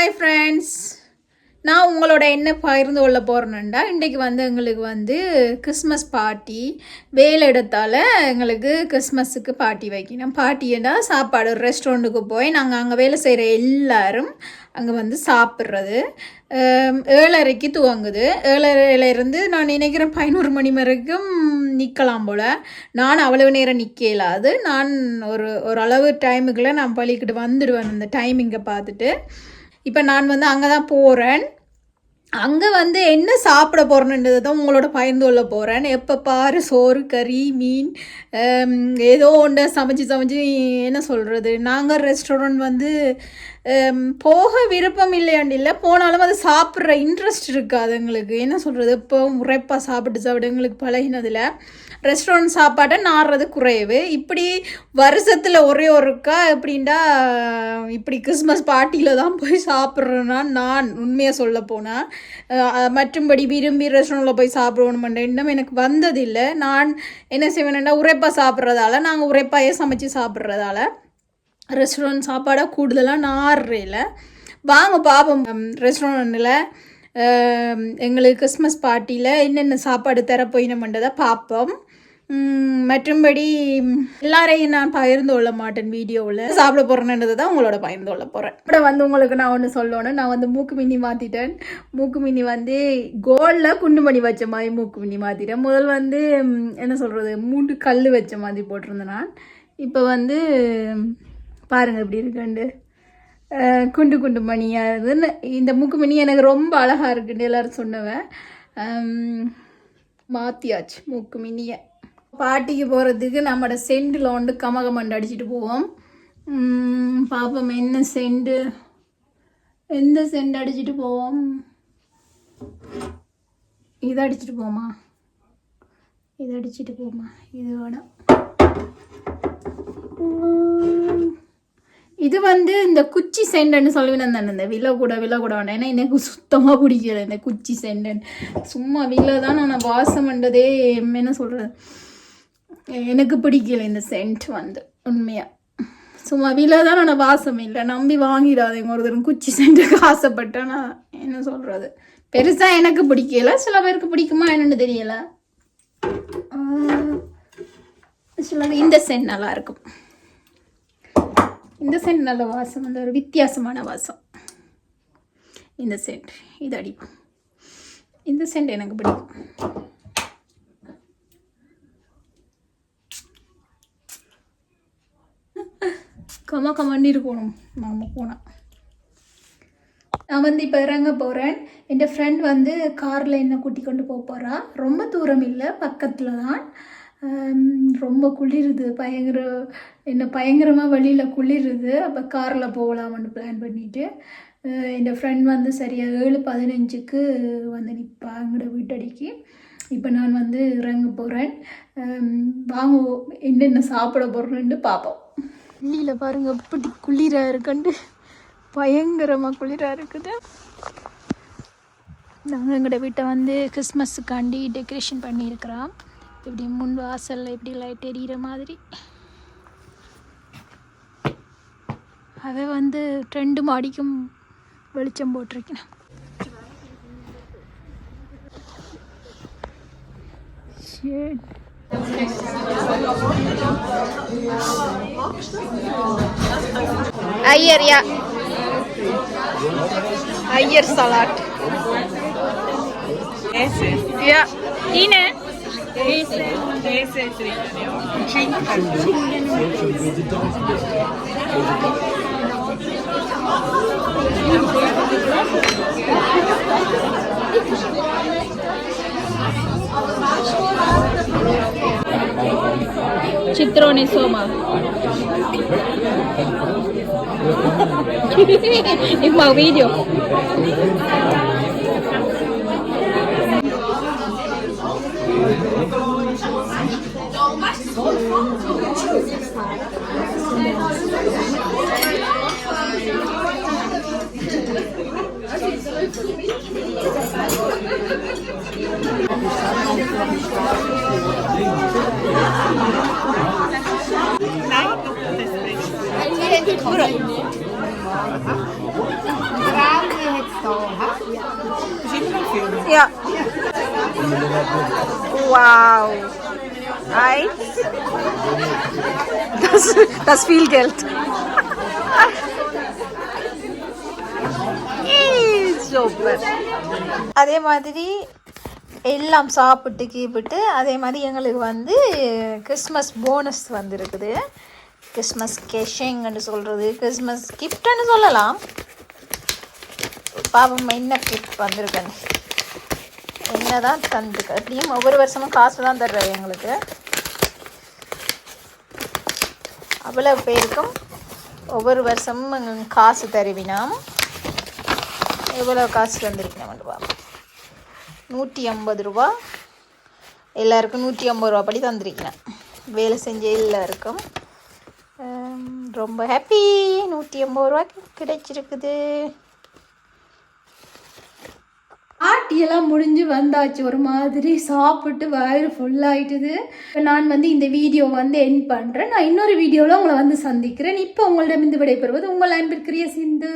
Hi friends நான் உங்களோட என்ன பகிர்ந்து கொள்ள போகிறேன்டா இன்றைக்கு வந்து எங்களுக்கு வந்து கிறிஸ்மஸ் பார்ட்டி வேலை இடத்தால் எங்களுக்கு கிறிஸ்மஸுக்கு பார்ட்டி வைக்கணும். பார்ட்டின்னா சாப்பாடு ஒரு ரெஸ்டாரண்ட்டுக்கு போய் நாங்கள் அங்கே வேலை செய்கிற எல்லாரும் அங்கே வந்து சாப்பிட்றது. ஏழரைக்கு துவங்குது. ஏழரையிலேருந்து நான் நினைக்கிறேன் பதினோரு மணி வரைக்கும் நிற்கலாம் போல். நான் அவ்வளவு நேரம் நிற்கலாது நான் ஒரு ஒரு அளவு டைமுக்குள்ளே நான் பள்ளிக்கிட்டு வந்துடுவேன். அந்த டைமிங்கை பார்த்துட்டு. இப்போ நான் வந்து அங்கே தான் போகிறேன் அங்கே வந்து என்ன சாப்பிட போகிறேன்றது தான் உங்களோட பகிர்ந்து கொள்ள போகிறேன் எப்போ பாரு சோறு கறி மீன் ஏதோ ஒன்று சமைச்சு சமைச்சு என்ன சொல்கிறது நாங்கள் ரெஸ்டாரண்ட் வந்து போக விருப்பம் இல்லையாண்டு இல்லை போனாலும் அது சாப்பிட்ற இன்ட்ரெஸ்ட் இருக்காது எங்களுக்கு. என்ன சொல்கிறது இப்போ உரைப்பாக சாப்பிட்டு சாப்பிட்டு எங்களுக்கு பழகினதில். ரெஸ்டாரண்ட் சாப்பாட்டை நாடுறது குறைவு. இப்படி வருஷத்தில் ஒரே ஒருக்கா எப்படின்டா இப்படி கிறிஸ்மஸ் பார்ட்டியில் தான் போய் சாப்பிட்றேன்னா நான் உண்மையாக சொல்ல போனால் மற்றும்படி விரும்பி ரெஸ்டாரண்ட்டில் போய் சாப்பிடணுமென்ற எண்ணம் எனக்கு வந்ததில்லை. நான் என்ன செய்வேன்னா உரைப்பாக சாப்பிட்றதால நாங்கள் உரைப்பாயே சமைச்சு சாப்பிட்றதால ரெஸ்டாரண்ட் சாப்பாடை கூடுதலாக நாடுறேல வாங்க பார்ப்போம் ரெஸ்டாரண்ட்டில் எங்களுக்கு கிறிஸ்மஸ் பார்ட்டியில் என்னென்ன சாப்பாடு தர போயினோம்ன்றதை பார்ப்போம் மற்றும்படி எல்லாரையும் நான் பகிர்ந்து கொள்ள மாட்டேன் வீடியோவில். சாப்பிட போகிறேன்றது தான் உங்களோட பகிர்ந்து கொள்ள போகிறேன் இப்போ வந்து உங்களுக்கு நான் ஒன்று சொல்லணும். நான் வந்து மூக்கு மின்னி மாற்றிட்டேன் மூக்கு மின்னி வந்து கோல்டில் குண்டுமணி வச்ச மாதிரி மூக்கு மின்னி மாற்றிட்டேன் முதல் வந்து என்ன சொல்கிறது மூன்று கல் வச்ச மாதிரி போட்டிருந்தேன் நான். இப்போ வந்து பாருங்கள் எப்படி இருக்குண்டு குண்டு குண்டு மணியாக இருக்குதுன்னு இந்த மூக்கு மணி எனக்கு ரொம்ப அழகாக இருக்குன்னு எல்லாரும் சொன்னவன் மாற்றியாச்சு மாத்தியாச்சு மூக்கு மினியை பாட்டிக்கு போகிறதுக்கு நம்மளோட செண்டில் வந்து கமகமண்டு அடிச்சுட்டு போவோம். பார்ப்போம் என்ன செண்டு? எந்த செண்டு அடிச்சுட்டு போவோம்? இதை அடிச்சுட்டு போமா இதை அடிச்சுட்டு போமா இது வேணாம். இது வந்து இந்த குச்சி செண்டன்னு சொல்லுவேன் தானே இந்த விலை கூட விலை கூட வேண்டாம். ஏன்னா எனக்கு சுத்தமாக பிடிக்கல இந்த குச்சி செண்டன் சும்மா விலை தான் நான் வாசம் பண்ணுறதே என்ன சொல்கிறது எனக்கு பிடிக்கல இந்த சென்ட் வந்து உண்மையாக சும்மா விலை தான் நான் வாசம் இல்லை. நம்பி வாங்கிடாதீங்க ஒருத்தர் குச்சி சென்ட்டுக்கு ஆசைப்பட்டேன் நான் என்ன சொல்கிறது பெருசாக எனக்கு பிடிக்கல. சில பேருக்கு பிடிக்குமா என்னென்னு தெரியல. சில சிலது இந்த சென்ட் நல்லா இருக்கும். இந்த சென்ட் நல்ல வாசம் வந்து ஒரு வித்தியாசமான வாசம். இந்த சென்ட் இது அடிப்போம் இந்த சென்ட் எனக்கு பிடிக்கும். கம கமன்னு இருக்கணும் நாம போனால் நான் வந்து இப்போ இறங்க போகிறேன் என் ஃப்ரெண்ட் வந்து காரில் என்னை கூட்டி கொண்டு போக போகிறா ரொம்ப தூரம் இல்லை பக்கத்தில் தான். ரொம்ப குளிருது. பயங்கர என்ன பயங்கரமாக வெளியில் குளிருது. அப்போ காரில் போகலாம்னு பிளான் பண்ணிவிட்டு என் ஃப்ரெண்ட் வந்து சரியாக ஏழு பதினஞ்சுக்கு வந்து நிற்பா எங்களோட வீட்டடிக்கு. இப்போ நான் வந்து இறங்க போகிறேன் வாங்க என்னென்ன சாப்பிட போகிறேன்னு பார்ப்போம் வெளியில் பாருங்கள் அப்படி குளிராக இருக்குன்ட்டு பயங்கரமாக குளிராக இருக்குது. நாங்கள் எங்களோட வீட்டை வந்து கிறிஸ்மஸுக்காண்டி டெக்கரேஷன் பண்ணியிருக்கிறோம். இப்படி முன் வாசலில் இப்படி லைட் எரியிற மாதிரி. அதை வந்து ரெண்டு மாடிக்கும் வெளிச்சம் போட்டிருக்கேன். சரி Hayır ya. Hayır salat. Ya yine. Thank you. Citrone, Soma. es Mauvillo. Będzie który? Ja. Wow. Eins. Das, das viel Geld. அதே மாதிரி எல்லாம் சாப்பிட்டு கீப்பிட்டு அதே மாதிரி எங்களுக்கு வந்து கிறிஸ்மஸ் போனஸ் வந்துருக்குது கிறிஸ்மஸ் கெஷிங்னு சொல்கிறது கிறிஸ்மஸ் கிஃப்ட்னு சொல்லலாம். பாவம் என்ன கிஃப்ட் வந்திருக்கேன் என்ன தான் தந்துருக்கு அப்படியும் ஒவ்வொரு வருஷமும் காசு தான் தர்ற எங்களுக்கு. அவ்வளோ பேருக்கும் ஒவ்வொரு வருஷமும் எங்களுக்கு காசு தருவினாம். எவ்வளோ காசு தந்திருக்கணும் பார்ப்போம் நூற்றி ஐம்பது ரூபா. எல்லாருக்கும் நூற்றி ஐம்பது ரூபா படி தந்திருக்கிறேன் வேலை செஞ்ச எல்லாருக்கும் ரொம்ப ஹாப்பி நூற்றி ஐம்பது ரூபாய்க்கு கிடைச்சிருக்குது. ஆட்டியெல்லாம் முடிஞ்சு வந்தாச்சு. ஒரு மாதிரி சாப்பிட்டு வயிறு ஃபுல்லாகிட்டுது இப்போ நான் வந்து இந்த வீடியோ வந்து என் பண்ணுறேன் நான் இன்னொரு வீடியோவில் உங்களை வந்து சந்திக்கிறேன். இப்போ உங்களிடம் இந்த விடைபெறுவது உங்கள் அன்பிற்குரிய சிந்து.